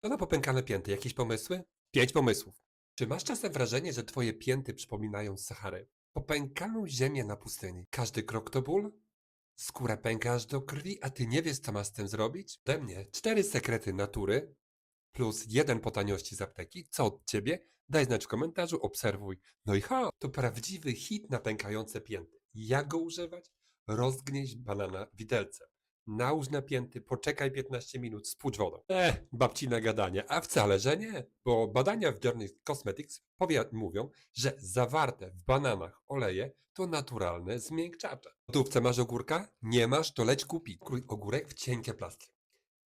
To na popękane pięty. Jakieś pomysły? Pięć pomysłów. Czy masz czasem wrażenie, że twoje pięty przypominają Saharę? Popękaną ziemię na pustyni. Każdy krok to ból? Skóra pęka aż do krwi, a ty nie wiesz, co masz z tym zrobić? Ode mnie cztery sekrety natury plus jeden po taniości z apteki. Co od ciebie? Daj znać w komentarzu, obserwuj. No i ha, to prawdziwy hit na pękające pięty. Jak go używać? Rozgnieść banana widelcem. Nałóż napięty, poczekaj 15 minut, spłucz wodą. Eh, babcine gadanie, a wcale, że nie, bo badania w Journey Cosmetics mówią, że zawarte w bananach oleje to naturalne zmiękczacze. W lodówce masz ogórka? Nie masz, to leć kupić. Krój ogórek w cienkie plastry.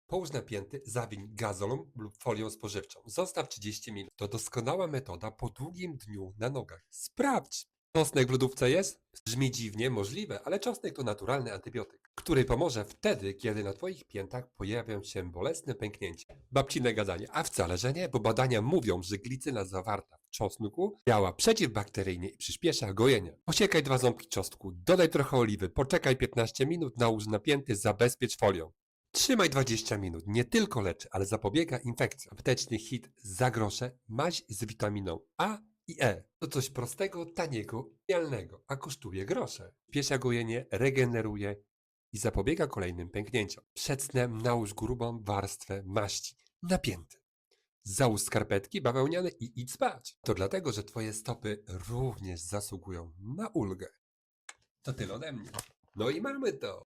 Połóż napięty, zawiń gazolą lub folią spożywczą. Zostaw 30 minut. To doskonała metoda po długim dniu na nogach. Sprawdź! Czosnek w lodówce jest? Brzmi dziwnie, możliwe, ale czosnek to naturalny antybiotyk, który pomoże wtedy, kiedy na Twoich piętach pojawią się bolesne pęknięcia. Babcine gadanie, a wcale, że nie, bo badania mówią, że glicyna zawarta w czosnku działa przeciwbakteryjnie i przyspiesza gojenie. Posiekaj dwa ząbki czosnku, dodaj trochę oliwy, poczekaj 15 minut, nałóż napięty, zabezpiecz folią. Trzymaj 20 minut. Nie tylko leczy, ale zapobiega infekcjom. Apteczny hit za grosze, maź z witaminą A i E. To coś prostego, taniego, idealnego, a kosztuje grosze. Piesza gojenie, regeneruje i zapobiega kolejnym pęknięciom. Przed snem nałóż grubą warstwę maści. Napięty. Załóż skarpetki bawełniane i idź spać. To dlatego, że twoje stopy również zasługują na ulgę. To tyle ode mnie. No i mamy to.